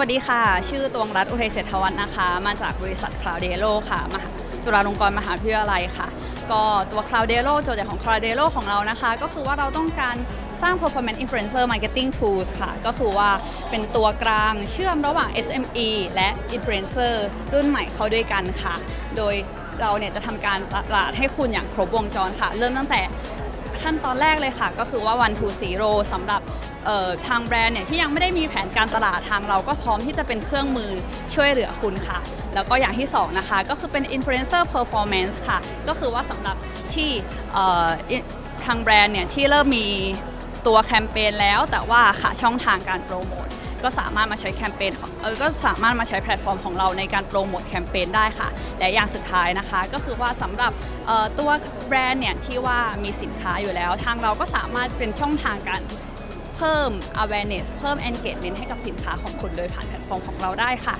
วัสดีค่ะ ชื่อตวงรัตอุเทยเศรษฐวัฒน์นะคะ มาจากบริษัท c l o u d e l o ค่ะมหาจุฬาลงกรณ์มหาวิทยาลัยค่ะ ก็ตัว c l o u d e l o โจทย์ใหญ่ของ c l o u d e l o ของเรานะคะ ก็คือว่าเราต้องการสร้าง performance influencer marketing tools ค่ะ ก็คือว่าเป็นตัวกลางเชื่อมระหว่าง SME และ influencer รุ่นใหม่เข้าด้วยกันค่ะ โดยเราเนี่ยจะทำการตลาดให้คุณอย่างครบวงจรค่ะ เริ่มตั้งแต่ ขั้นตอนแรกเลยค่ะ ก็คือว่า one to zero สำหรับทางแบรนด์เนี่ยที่ยังไม่ได้มีแผนการตลาดทางเราก็พร้อมที่จะเป็นเครื่องมือช่วยเหลือคุณค่ะ แล้วก็อย่างที่ 2 นะคะ ก็คือเป็น influencer performance ค่ะ ก็คือว่าสำหรับที่ทางแบรนด์เนี่ยที่เริ่มมีตัวแคมเปญแล้วแต่ว่าขาช่องทางการโปรโมท ก็สามารถมาใช้แคมเปญเออก็สามารถมาใช้แพลตฟอร์มของเราในการโปรโมทแคมเปญได้ค่ะ และอย่างสุดท้ายนะคะ ก็คือว่าสำหรับตัวแบรนด์เนี่ยที่ว่ามีสินค้าอยู่แล้ว ทางเราก็สามารถเป็นช่องทางการเพิ่ม awareness เพิ่ม engagement ให้กับสินค้าของคุณโดยผ่านแพลตฟอร์มของเราได้ค่ะ